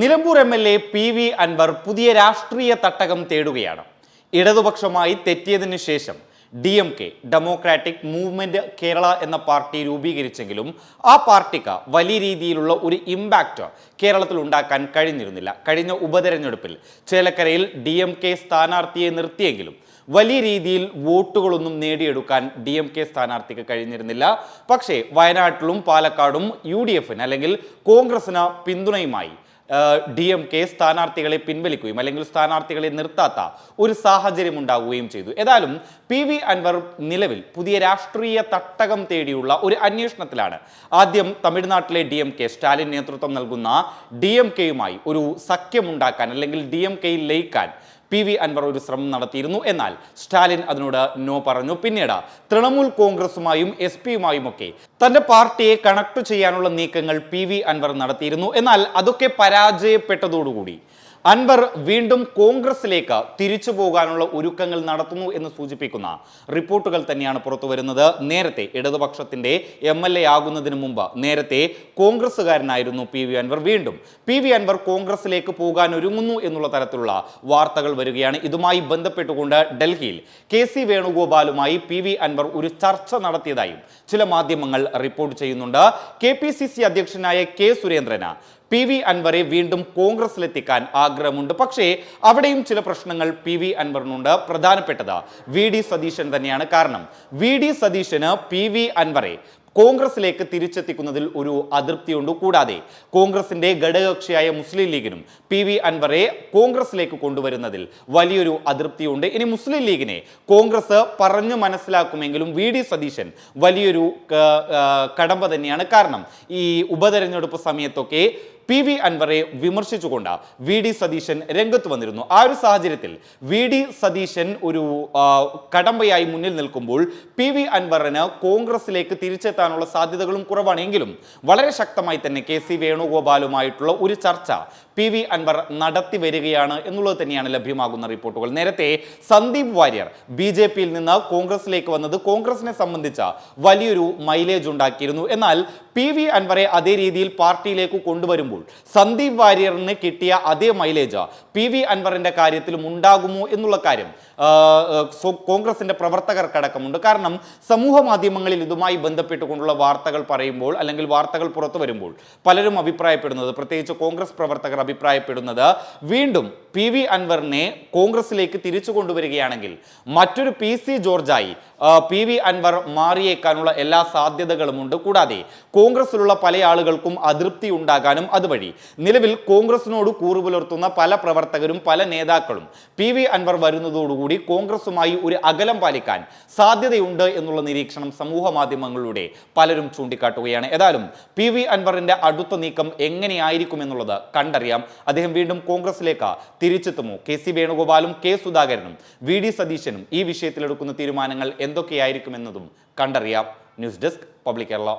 Nilambur M L A P V Anvar പുതിയ രാഷ്ട്രീയ തട്ടകം തേടുകയാണ്. ഇടതുപക്ഷമായി തെറ്റിയതിനു ശേഷം D M K democratic movement Kerala എന്ന പാർട്ടി രൂപീകരിച്ചെങ്കിലും ആ പാർട്ടിക്ക് വലിയ രീതിയിലുള്ള ഒരു ഇമ്പാക്റ്റ് കേരളത്തിൽ ഉണ്ടാക്കാൻ കഴിഞ്ഞിരുന്നില്ല. കഴിഞ്ഞ ഉപതെരഞ്ഞെടുപ്പിൽ ചേലക്കരയിൽ ഡി എം കെ സ്ഥാനാർത്ഥിയെ നിർത്തിയെങ്കിലും വലിയ രീതിയിൽ വോട്ടുകളൊന്നും നേടിയെടുക്കാൻ ഡി എം കെ സ്ഥാനാർത്ഥിക്ക് കഴിഞ്ഞിരുന്നില്ല. പക്ഷേ വയനാട്ടിലും പാലക്കാടും യു ഡി എഫിന് അല്ലെങ്കിൽ കോൺഗ്രസിന് പിന്തുണയുമായി ഡി എം കെ സ്ഥാനാർത്ഥികളെ പിൻവലിക്കുകയും അല്ലെങ്കിൽ സ്ഥാനാർത്ഥികളെ നിർത്താത്ത ഒരു സാഹചര്യം ഉണ്ടാവുകയും ചെയ്തു. ഏതായാലും പി വി അൻവർ നിലവിൽ പുതിയ രാഷ്ട്രീയ തട്ടകം തേടിയുള്ള ഒരു അന്വേഷണത്തിലാണ് ആദ്യം തമിഴ്നാട്ടിലെ ഡി എം കെ സ്റ്റാലിൻ നേതൃത്വം നൽകുന്ന ഡി എം കെയുമായി ഒരു സഖ്യമുണ്ടാക്കാൻ അല്ലെങ്കിൽ ഡി എം കെയിൽ ലയിക്കാൻ പി വി അൻവർ ഒരു ശ്രമം നടത്തിയിരുന്നു. എന്നാൽ സ്റ്റാലിൻ അതിനോട് നോ പറഞ്ഞു. പിന്നീട് തൃണമൂൽ കോൺഗ്രസുമായും എസ് പിയുമായുമൊക്കെ തന്റെ പാർട്ടിയെ കണക്ട് ചെയ്യാനുള്ള നീക്കങ്ങൾ പി വി അൻവർ നടത്തിയിരുന്നു. എന്നാൽ അതൊക്കെ പരാജയപ്പെട്ടതോടുകൂടി അൻവർ വീണ്ടും കോൺഗ്രസിലേക്ക് തിരിച്ചു പോകാനുള്ള ഒരുക്കങ്ങൾ നടത്തുന്നു എന്ന് സൂചിപ്പിക്കുന്ന റിപ്പോർട്ടുകൾ തന്നെയാണ് പുറത്തു വരുന്നത്. നേരത്തെ ഇടതുപക്ഷത്തിന്റെ എം എൽ എ ആകുന്നതിന് മുമ്പ് നേരത്തെ കോൺഗ്രസ്സുകാരനായിരുന്നു പി വി അൻവർ. വീണ്ടും പി വി അൻവർ കോൺഗ്രസിലേക്ക് പോകാൻ ഒരുങ്ങുന്നു എന്നുള്ള തരത്തിലുള്ള വാർത്തകൾ വരികയാണ്. ഇതുമായി ബന്ധപ്പെട്ടുകൊണ്ട് ഡൽഹിയിൽ കെ സി വേണുഗോപാലുമായി പി വി അൻവർ ഒരു ചർച്ച നടത്തിയതായും ചില മാധ്യമങ്ങൾ റിപ്പോർട്ട് ചെയ്യുന്നുണ്ട്. കെ പി സി സി അധ്യക്ഷനായ കെ സുരേന്ദ്രന് പി വി അൻവറെ വീണ്ടും കോൺഗ്രസിലെത്തിക്കാൻ ആഗ്രഹമുണ്ട്. പക്ഷേ അവിടെയും ചില പ്രശ്നങ്ങൾ പി വി അൻവറിനുണ്ട്. പ്രധാനപ്പെട്ടത് വി ഡി സതീശൻ തന്നെയാണ് കാരണം. വി ഡി സതീശന് പി വി അൻവറെ കോൺഗ്രസിലേക്ക് തിരിച്ചെത്തിക്കുന്നതിൽ ഒരു അതൃപ്തിയുണ്ട്. കൂടാതെ കോൺഗ്രസിന്റെ ഘടകകക്ഷിയായ മുസ്ലിം ലീഗിനും പി വി അൻവറെ കോൺഗ്രസിലേക്ക് കൊണ്ടുവരുന്നതിൽ വലിയൊരു അതൃപ്തിയുണ്ട്. ഇനി മുസ്ലിം ലീഗിനെ കോൺഗ്രസ് പറഞ്ഞു മനസ്സിലാക്കുമെങ്കിലും വി ഡി സതീശൻ വലിയൊരു കടമ്പ തന്നെയാണ്. കാരണം ഈ ഉപതെരഞ്ഞെടുപ്പ് സമയത്തൊക്കെ പി വി അൻവറെ വിമർശിച്ചുകൊണ്ട് വി ഡി സതീശൻ രംഗത്ത് വന്നിരുന്നു. ആ ഒരു സാഹചര്യത്തിൽ വി ഡി സതീശൻ ഒരു കടമ്പയായി മുന്നിൽ നിൽക്കുമ്പോൾ പി വി അൻവറിന് കോൺഗ്രസിലേക്ക് തിരിച്ചെത്താനുള്ള സാധ്യതകളും കുറവാണെങ്കിലും വളരെ ശക്തമായി തന്നെ കെ സി വേണുഗോപാലുമായിട്ടുള്ള ഒരു ചർച്ച പി വി അൻവർ നടത്തി വരികയാണ് എന്നുള്ളത് തന്നെയാണ് ലഭ്യമാകുന്ന റിപ്പോർട്ടുകൾ. നേരത്തെ സന്ദീപ് വാര്യർ ബി ജെ പിയിൽ നിന്ന് കോൺഗ്രസിലേക്ക് വന്നത് കോൺഗ്രസിനെ സംബന്ധിച്ച വലിയൊരു മൈലേജ് ഉണ്ടാക്കിയിരുന്നു. എന്നാൽ പി വി അൻവറെ അതേ രീതിയിൽ പാർട്ടിയിലേക്ക് കൊണ്ടുവരുമ്പോൾ സന്ദീപ് വാര്യറിന് കിട്ടിയ അതേ മൈലേജ് പി വി അൻവറിന്റെ കാര്യത്തിലും ഉണ്ടാകുമോ എന്നുള്ള കാര്യം കോൺഗ്രസിന്റെ പ്രവർത്തകർക്കടക്കമുണ്ട്. കാരണം സമൂഹ മാധ്യമങ്ങളിൽ ഇതുമായി ബന്ധപ്പെട്ടുകൊണ്ടുള്ള വാർത്തകൾ പറയുമ്പോൾ അല്ലെങ്കിൽ വാർത്തകൾ പുറത്തു വരുമ്പോൾ പലരും അഭിപ്രായപ്പെടുന്നത് പ്രത്യേകിച്ച് കോൺഗ്രസ് പ്രവർത്തകർ അഭിപ്രായപ്പെടുന്നത് വീണ്ടും പി വി അൻവറിനെ കോൺഗ്രസിലേക്ക് തിരിച്ചു കൊണ്ടുവരികയാണെങ്കിൽ മറ്റൊരു പി സി ജോർജായി പി വി അൻവർ മാറിയേക്കാനുള്ള എല്ലാ സാധ്യതകളുമുണ്ട് കൂടാതെ കോൺഗ്രസിലുള്ള പല ആളുകൾക്കും അതൃപ്തി ഉണ്ടാകാനും അതുവഴി നിലവിൽ കോൺഗ്രസിനോട് കൂറുപുലർത്തുന്ന പല പ്രവർത്തകരും പല നേതാക്കളും പി വി അൻവർ വരുന്നതോടുകൂടി കോൺഗ്രസുമായി ഒരു അകലം പാലിക്കാൻ സാധ്യതയുണ്ട് എന്നുള്ള നിരീക്ഷണം സമൂഹ മാധ്യമങ്ങളിലൂടെ പലരും ചൂണ്ടിക്കാട്ടുകയാണ്. ഏതായാലും പി വി അൻവറിന്റെ അടുത്ത നീക്കം എങ്ങനെയായിരിക്കും എന്നുള്ളത് കണ്ടറിയാം. അദ്ദേഹം വീണ്ടും കോൺഗ്രസിലേക്ക് തിരിച്ചെത്തുമോ കെ സി വേണുഗോപാലും കെ സുധാകരനും വി ഡി സതീശനും ഈ വിഷയത്തിലെടുക്കുന്ന തീരുമാനങ്ങൾ എന്തൊക്കെയായിരിക്കും എന്നതും കണ്ടറിയാം. News desk public Kerala.